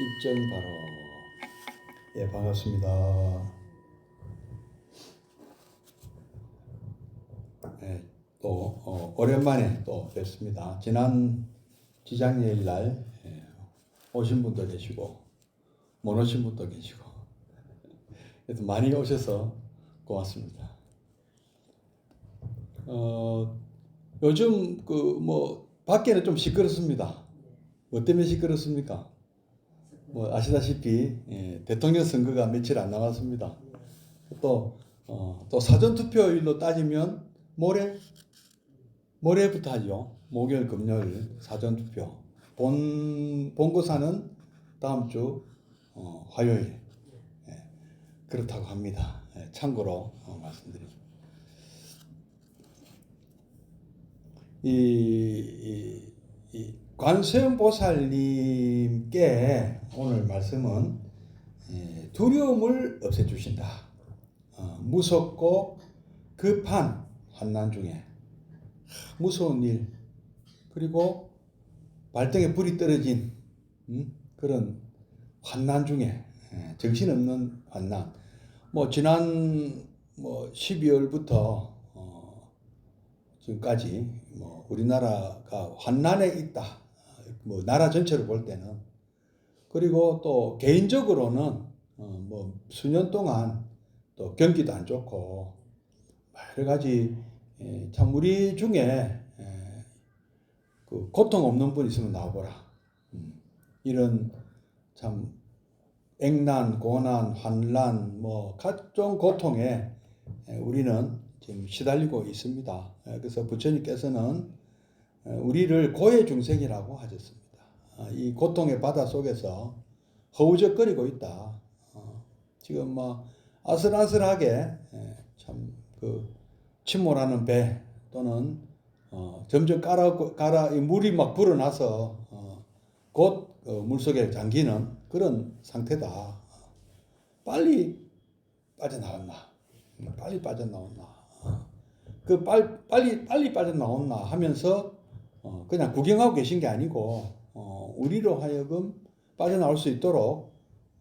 입장 바로 예 반갑습니다. 예, 또 어, 오랜만에 또 뵙습니다. 지난 지장예일 날 예, 오신 분도 계시고 못 오신 분도 계시고 그래도 많이 오셔서 고맙습니다. 어, 요즘 그 뭐 밖에는 좀 시끄럽습니다. 뭐 때문에 시끄럽습니까? 뭐 아시다시피 예, 대통령 선거가 며칠 안 남았습니다. 또, 어, 또 사전 투표일로 따지면 모레 모레부터 하죠. 목요일, 금요일 사전 투표. 본 본고사는 다음 주 어, 화요일 예, 그렇다고 합니다. 예, 참고로 어, 말씀드리죠. 이, 이, 이 관세음 보살님께 오늘 말씀은 예, 두려움을 없애주신다. 어, 무섭고 급한 환난 중에 무서운 일 그리고 발등에 불이 떨어진 음, 그런 환난 중에 예, 정신없는 환난. 뭐 지난 뭐 12월부터 어, 지금까지 뭐 우리나라가 환난에 있다. 뭐 나라 전체를 볼 때는 그리고 또 개인적으로는 어, 뭐 수년 동안 또 경기도 안 좋고 여러 가지 예, 참 우리 중에 예, 그 고통 없는 분 있으면 나와보라. 음, 이런 참 액난, 고난, 환란, 뭐 각종 고통에 예, 우리는 지금 시달리고 있습니다. 예, 그래서 부처님께서는 예, 우리를 고해 중생이라고 하셨습니다. 아, 이 고통의 바다 속에서 허우적거리고 있다. 어, 지금 뭐 아슬아슬하게 참 그 침몰하는 배 또는 어, 점점 깔아 깔아 이 물이 막 불어나서 어, 곧 어, 물속에 잠기는 그런 상태다. 빨리 빠져나왔나? 빨리 빠져나왔나? 어, 그 빨, 빨리 빨리 빠져나왔나 하면서 어, 그냥 구경하고 계신 게 아니고 어, 우리로 하여금 빠져나올 수 있도록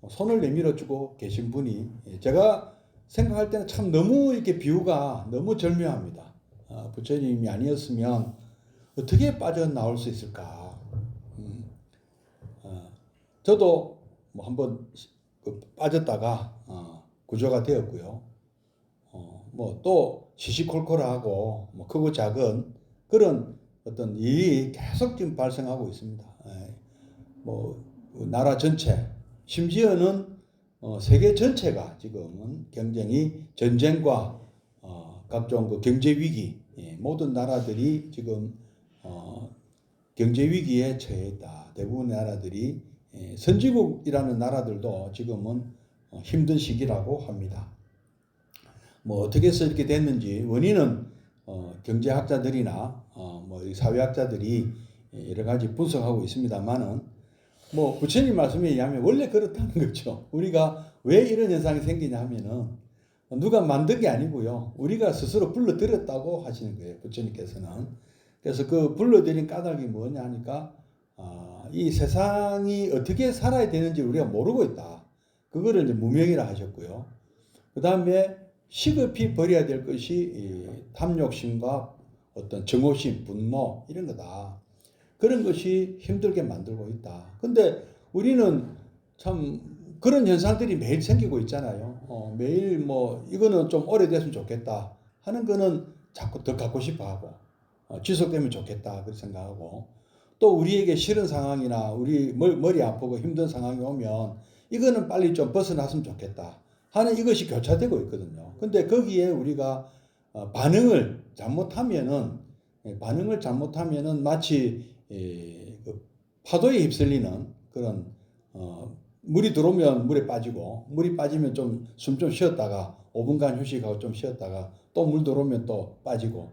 손을 내밀어 주고 계신 분이 예, 제가 생각할 때는 참 너무 이렇게 비유가 너무 절묘합니다. 아, 부처님이 아니었으면 어떻게 빠져나올 수 있을까? 음, 어, 저도 뭐 한번 그 빠졌다가 어, 구조가 되었고요. 어, 뭐또 시시콜콜하고 뭐 크고 작은 그런 어떤 일이 계속 지금 발생하고 있습니다. 예, 뭐 나라 전체 심지어는 어, 세계 전체가 지금은 경쟁이 전쟁과 어, 각종 그 경제 위기 예, 모든 나라들이 지금 어, 경제 위기에 처해 있다. 대부분의 나라들이 예, 선진국이라는 나라들도 지금은 어, 힘든 시기라고 합니다. 뭐 어떻게 해서 이렇게 됐는지 원인은 어, 경제학자들이나 어, 뭐 사회학자들이 여러 가지 분석하고 있습니다만은 뭐 부처님 말씀에 의하면 원래 그렇다는 거죠. 우리가 왜 이런 현상이 생기냐 하면은 누가 만든 게 아니고요. 우리가 스스로 불러들였다고 하시는 거예요. 부처님께서는. 그래서 그 불러들인 까닭이 뭐냐 하니까 아, 이 세상이 어떻게 살아야 되는지 우리가 모르고 있다. 그거를 이제 무명이라 하셨고요. 그 다음에 시급히 버려야 될 것이 탐욕심과 어떤 정오심, 분노 이런 거다. 그런 것이 힘들게 만들고 있다. 근데 우리는 참 그런 현상들이 매일 생기고 있잖아요. 어, 매일 뭐 이거는 좀 오래됐으면 좋겠다 하는 거는 자꾸 더 갖고 싶어 하고 어, 지속되면 좋겠다 그렇게 생각하고 또 우리에게 싫은 상황이나 우리 머리 아프고 힘든 상황이 오면 이거는 빨리 좀 벗어났으면 좋겠다 하는 이것이 교차되고 있거든요. 근데 거기에 우리가 어, 반응을 잘못하면은 예, 반응을 잘못하면은 마치 예, 그 파도에 휩쓸리는 그런 어, 물이 들어오면 물에 빠지고 물이 빠지면 좀숨좀 쉬었다가 5분간 휴식하고 좀 쉬었다가 또 물 들어오면 또 빠지고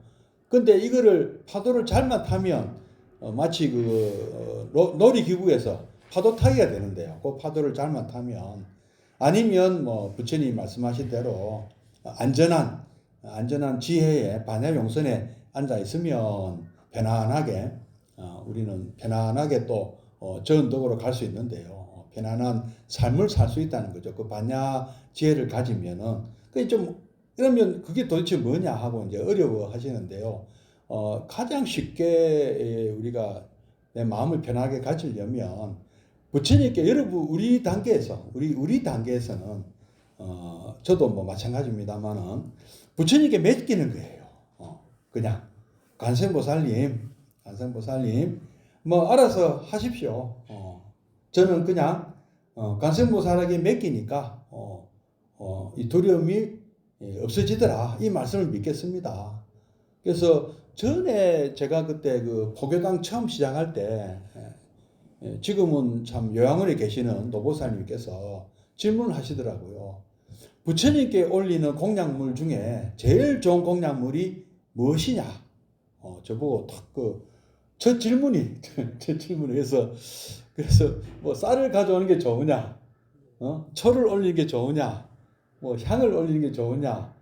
근데 이거를 파도를 잘만 타면 어, 마치 그 어, 놀이기구에서 파도 타기가 되는데요. 그 파도를 잘만 타면 아니면 뭐 부처님 말씀하신 대로 안전한 안전한 지혜의 반야 용선에 앉아 있으면 편안하게 어, 우리는 편안하게 또 어, 저언덕으로 갈 수 있는데요. 어, 편안한 삶을 살 수 있다는 거죠. 그 반야 지혜를 가지면은 그좀 이러면 그게 도대체 뭐냐 하고 이제 어려워 하시는데요. 어, 가장 쉽게 우리가 내 마음을 편하게 가지려면 부처님께 여러분 우리 단계에서 우리 우리 단계에서는 어, 저도 뭐 마찬가지입니다만은 부처님께 맡기는 거예요. 어, 그냥 관세음보살님, 관세음보살님 뭐 알아서 하십시오. 어, 저는 그냥 어, 관세음보살에게 맡기니까 어, 어, 이 두려움이 예, 없어지더라 이 말씀을 믿겠습니다. 그래서 전에 제가 그때 그 포교당 처음 시작할 때 예, 예, 지금은 참 요양원에 계시는 노보사님께서 질문을 하시더라고요. 부처님께 올리는 공약물 중에 제일 좋은 공약물이 무엇이냐? 어, 저보고 딱그 첫 질문이 첫 질문을 해서 그래서 뭐 쌀을 가져오는 게 좋으냐? 어? 철을 올리는 게 좋으냐? 뭐 향을 올리는 게 좋으냐?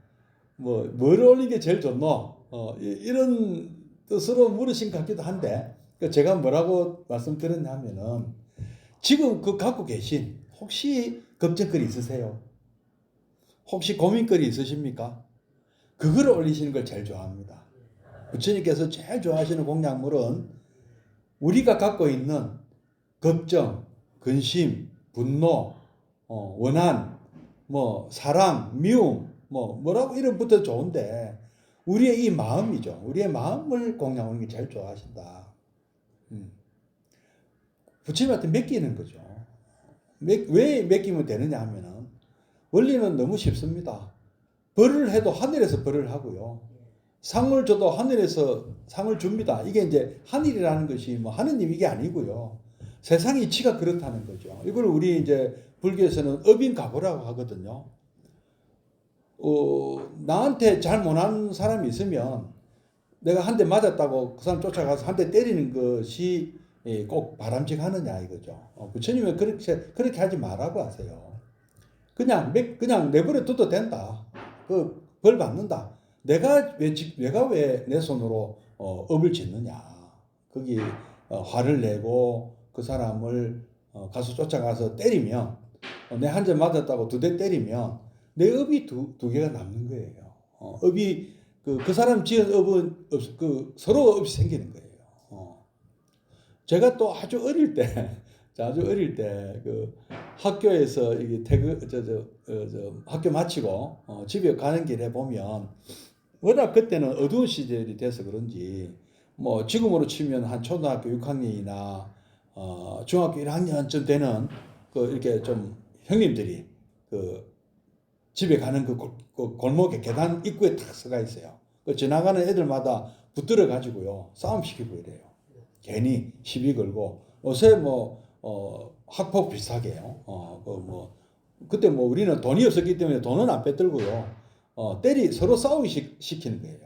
뭐 뭐를 올리는 게 제일 좋노? 어, 이- 이런 뜻으로 물으신 것 같기도 한데 그 제가 뭐라고 말씀드렸냐면은 지금 그 갖고 계신 혹시 걱정거리 있으세요? 혹시 고민거리 있으십니까? 그거를 올리시는 걸 제일 좋아합니다. 부처님께서 제일 좋아하시는 공약물은 우리가 갖고 있는 걱정, 근심, 분노, 어, 원한, 뭐 사랑, 미움, 뭐 뭐라고 이름부터 좋은데 우리의 이 마음이죠. 우리의 마음을 공양하는 게 제일 좋아하신다. 음. 부처님한테 맡기는 거죠. 맡- 왜 맡기면 되느냐 하면은 원리는 너무 쉽습니다. 벌을 해도 하늘에서 벌을 하고요. 상을 줘도 하늘에서 상을 줍니다. 이게 이제 하늘이라는 것이 뭐 하느님 이게 아니고요. 세상 이치가 그렇다는 거죠. 이걸 우리 이제 불교에서는 업인 가보라고 하거든요. 어, 나한테 잘 못한 사람이 있으면 내가 한 대 맞았다고 그 사람 쫓아가서 한 대 때리는 것이 예, 꼭 바람직하느냐 이거죠. 어, 부처님은 그렇게 그렇게 하지 말라고 하세요. 그냥 매- 그냥 내버려 둬도 된다. 그 벌 받는다. 내가 왜 지- 내가 왜 내 손으로 어, 업을 짓느냐. 거기 어, 화를 내고 그 사람을 어, 가서 쫓아가서 때리면 어, 내한 대 맞았다고 두 대 때리면 내 업이 두, 두 개가 남는 거예요. 어, 업이 그, 그 사람 지은 업은 없, 그 서로 업이 생기는 거예요. 어. 제가 또 아주 어릴 때, 아주 어릴 때 그 학교에서 이게 퇴근 저저 어, 저 학교 마치고 어, 집에 가는 길에 보면 워낙 그때는 어두운 시절이 돼서 그런지 뭐 지금으로 치면 한 초등학교 6학년이나 어, 중학교 1학년쯤 되는 그 이렇게 좀 형님들이 그 집에 가는 그, 골- 그 골목에 계단 입구에 탁 서가 있어요. 그 지나가는 애들마다 붙들어 가지고요 싸움 시키고 이래요. 괜히 시비 걸고 요새 뭐 어, 학폭 비슷하게요. 어, 그 뭐 그때 뭐 우리는 돈이 없었기 때문에 돈은 안 빼들고요. 어, 때리 서로 싸우기 시, 시키는 거예요.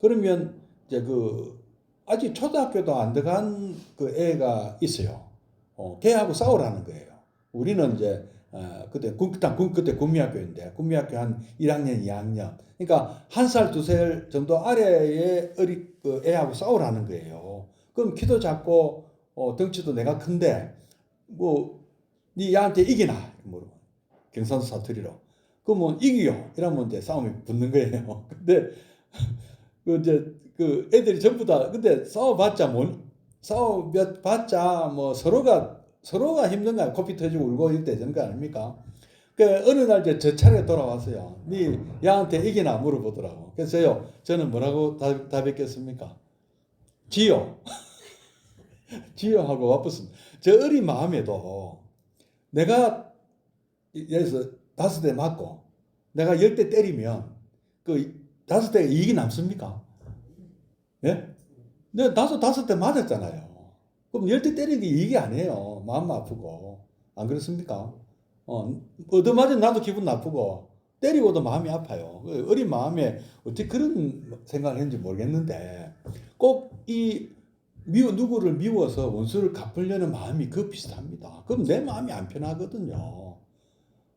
그러면 이제 그 아직 초등학교도 안 들어간 그 애가 있어요. 어, 걔하고 싸우라는 거예요. 우리는 이제 어, 그때 군, 그때, 군, 그때 군미학교인데 군미학교 한 1학년, 2학년. 그러니까 한 살, 두 살 정도 아래의 어리 그 애하고 싸우라는 거예요. 그럼 키도 작고 어, 덩치도 내가 큰데 뭐네 얘한테 이기나 물어. 경상도 사투리로. 그러면 이기요. 이러면 이제 싸움이 붙는 거예요. 근데 그 이제 그 애들이 전부 다 근데 싸워봤자 뭐 싸워봤자 뭐 서로가 서로가 힘든 거야. 코피 터지고 울고 이럴 때 되는 거 아닙니까? 그 어느 날 이제 저 차례 돌아왔어요. 네 얘한테 이기나 물어보더라고. 그래서요 저는 뭐라고 답, 답했겠습니까? 지요. 지요 하고 와봤습니다. 저 어린 마음에도 내가 예를 들어서 다섯 대 맞고 내가 열 대 때리면 그 다섯 대가 이익이 남습니까? 예? 내가 다섯 다섯 대 맞았잖아요. 그럼 열 대 때리는 게 이익이 아니에요. 마음 아프고 안 그렇습니까? 어, 얻어맞은 나도 기분 나쁘고 때리고도 마음이 아파요. 그 어린 마음에 어떻게 그런 생각을 했는지 모르겠는데 꼭 이 미워 누구를 미워서 원수를 갚으려는 마음이 그 비슷합니다. 그럼 내 마음이 안 편하거든요.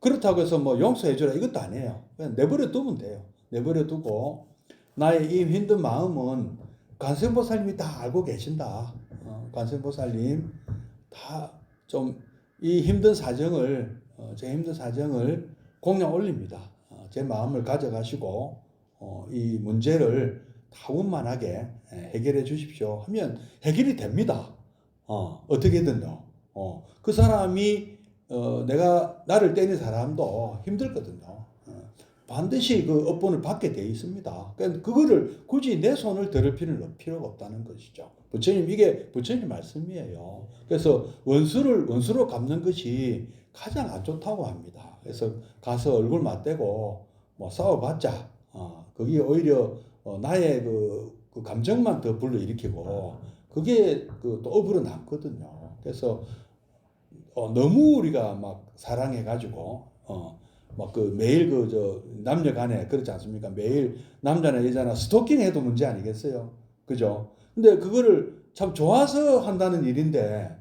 그렇다고 해서 뭐 용서해줘라 이것도 아니에요. 그냥 내버려 두면 돼요. 내버려 두고 나의 이 힘든 마음은 관세음보살님이 다 알고 계신다. 어, 관세음보살님 다 좀 이 힘든 사정을 어, 제 힘든 사정을 공양 올립니다. 어, 제 마음을 가져가시고 어, 이 문제를 다 원만하게 예, 해결해 주십시오 하면 해결이 됩니다. 어, 어떻게든요. 어, 그 사람이 어, 내가 나를 때린 사람도 힘들거든요. 어, 반드시 그 업본을 받게 돼 있습니다. 그러니까 그거를 굳이 내 손을 들을 필요는 필요가 없다는 것이죠. 부처님 이게 부처님 말씀이에요. 그래서 원수를 원수로 갚는 것이 가장 안 좋다고 합니다. 그래서 가서 얼굴 맞대고 뭐 싸워봤자 어, 그게 오히려 어, 나의 그, 그 감정만 더 불러일으키고 그게 그 또 업으로 남거든요. 그래서 어, 너무 우리가 막 사랑해가지고 어, 막 그 매일 그 저 남녀간에 그렇지 않습니까? 매일 남자나 여자나 스토킹해도 문제 아니겠어요? 그죠? 근데 그거를 참 좋아서 한다는 일인데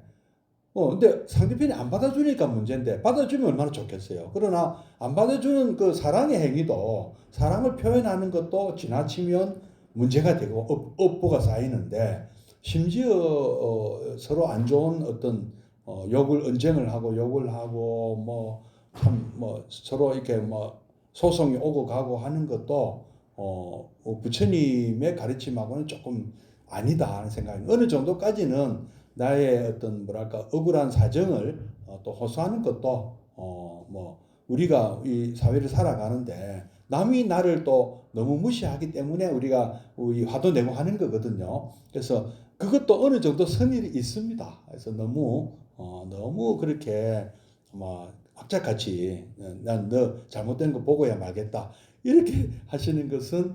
어 근데 상대편이 안 받아주니까 문제인데 받아주면 얼마나 좋겠어요. 그러나 안 받아주는 그 사랑의 행위도 사랑을 표현하는 것도 지나치면 문제가 되고 업, 업보가 쌓이는데 심지어 어, 서로 안 좋은 어떤 어, 욕을 언쟁을 하고 욕을 하고 뭐참뭐 서로 이렇게 뭐 소송이 오고 가고 하는 것도 어, 어, 부처님의 가르침하고는 조금 아니다 하는 생각이 어느 정도까지는 나의 어떤 뭐랄까 억울한 사정을 어, 또 호소하는 것도 어, 뭐 우리가 이 사회를 살아가는데 남이 나를 또 너무 무시하기 때문에 우리가 우리 화도 내고 하는 거거든요. 그래서 그것도 어느 정도 선이 있습니다. 그래서 너무 어, 너무 그렇게 뭐 악착같이 난 너 잘못된 거 보고야 말겠다 이렇게 하시는 것은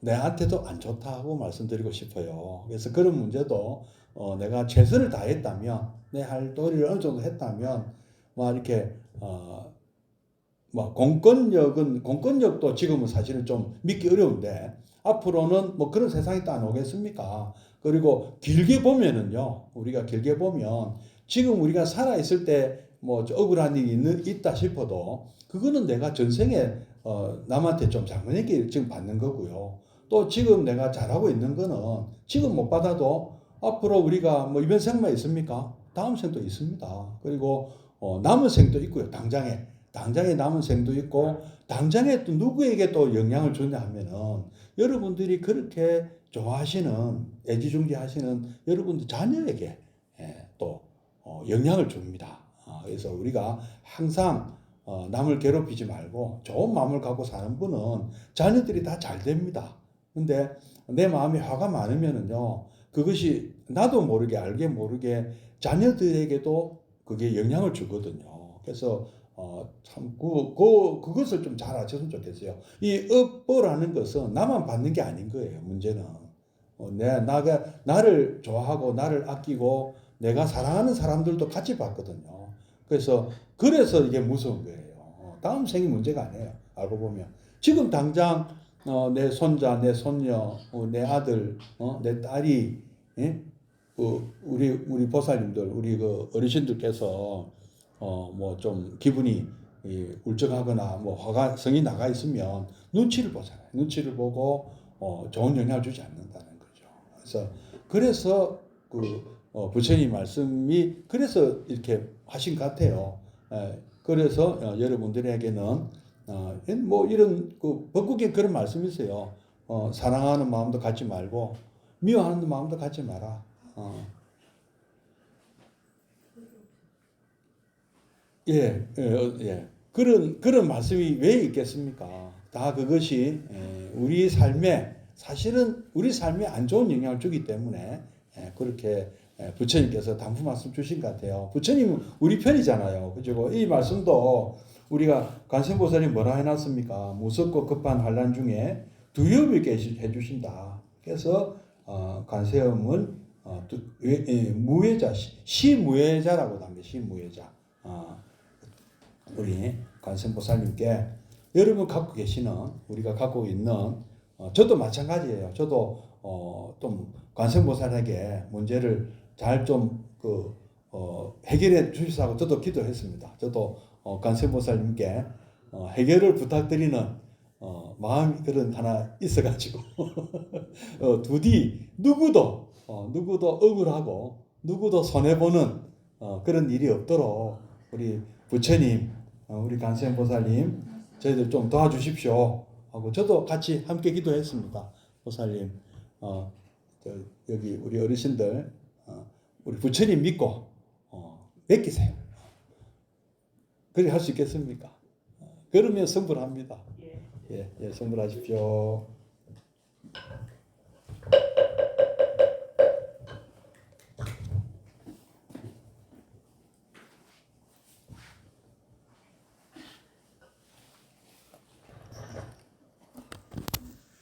내한테도 안 좋다고 말씀드리고 싶어요. 그래서 그런 문제도 어, 내가 최선을 다했다면 내 할 도리를 어느 정도 했다면 뭐 이렇게 어, 뭐 공권력은 공권력도 지금은 사실은 좀 믿기 어려운데 앞으로는 뭐 그런 세상이 또 안 오겠습니까? 그리고 길게 보면은요, 우리가 길게 보면 지금 우리가 살아 있을 때 뭐 억울한 일이 있는, 있다 싶어도 그거는 내가 전생에 어, 남한테 좀 장문의기 지금 받는 거고요. 또 지금 내가 잘하고 있는 거는 지금 못 받아도 앞으로 우리가 뭐 이번 생만 있습니까? 다음 생도 있습니다. 그리고 어, 남은 생도 있고요. 당장에 당장에 남은 생도 있고 당장에 또 누구에게 또 영향을 주냐 하면은 여러분들이 그렇게 좋아하시는 애지중지하시는 여러분들 자녀에게 예, 영향을 줍니다. 어, 그래서 우리가 항상 어, 남을 괴롭히지 말고 좋은 마음을 갖고 사는 분은 자녀들이 다 잘 됩니다. 근데 내 마음에 화가 많으면은요, 그것이 나도 모르게 알게 모르게 자녀들에게도 그게 영향을 주거든요. 그래서 어, 참, 그, 그, 그것을 좀 잘 아셨으면 좋겠어요. 이 업보라는 것은 나만 받는 게 아닌 거예요, 문제는. 어, 내, 나가, 나를 좋아하고, 나를 아끼고, 내가 사랑하는 사람들도 같이 받거든요. 그래서, 그래서 이게 무서운 거예요. 어, 다음 생이 문제가 아니에요. 알고 보면. 지금 당장, 어, 내 손자, 내 손녀, 어, 내 아들, 어, 내 딸이, 예? 그 우리, 우리 보살님들, 우리 그 어르신들께서 어, 뭐 좀 기분이 이, 울적하거나 뭐 화가 성이 나가 있으면 눈치를 보잖아요. 눈치를 보고 어, 좋은 영향을 주지 않는다는 거죠. 그래서 그래서 그 어, 부처님 말씀이 그래서 이렇게 하신 것 같아요. 에, 그래서 어, 여러분들에게는 어, 뭐 이런 그 법국에 그런 말씀이 있어요. 어, 사랑하는 마음도 갖지 말고 미워하는 마음도 갖지 마라. 어. 예, 예, 어, 예. 그런 그런 말씀이 왜 있겠습니까? 다 그것이 예, 우리 삶에 사실은 우리 삶에 안 좋은 영향을 주기 때문에 예, 그렇게 예, 부처님께서 단fu 말씀 주신 것 같아요. 부처님은 우리 편이잖아요. 그죠? 이 말씀도 우리가 관세음보살님 뭐라 해놨습니까? 무섭고 급한 환란 중에 두려움 있게 해주신다. 그래서 어, 관세음은 어, 두, 예, 예, 무예자, 시, 시무예자라고 합니다. 시무예자. 어, 우리 관세음보살님께 여러분 갖고 계시는 우리가 갖고 있는 어, 저도 마찬가지예요. 저도 어, 좀 관세음보살에게 문제를 잘좀그 어, 해결해 주시라고 저도 기도했습니다. 저도 어, 관세음보살님께 어, 해결을 부탁드리는 어, 마음이 그런 하나 있어가지고 어, 두디 누구도 어, 누구도 억울하고 누구도 손해 보는 어, 그런 일이 없도록 우리 부처님, 어, 우리 간세보살님 저희들 좀 도와주십시오 하고 저도 같이 함께 기도했습니다. 보살님, 어, 저, 여기 우리 어르신들 어, 우리 부처님 믿고 어, 맡기세요. 그래 할 수 있겠습니까? 어, 그러면 성불합니다. 예. 예, 예, 성불하십시오.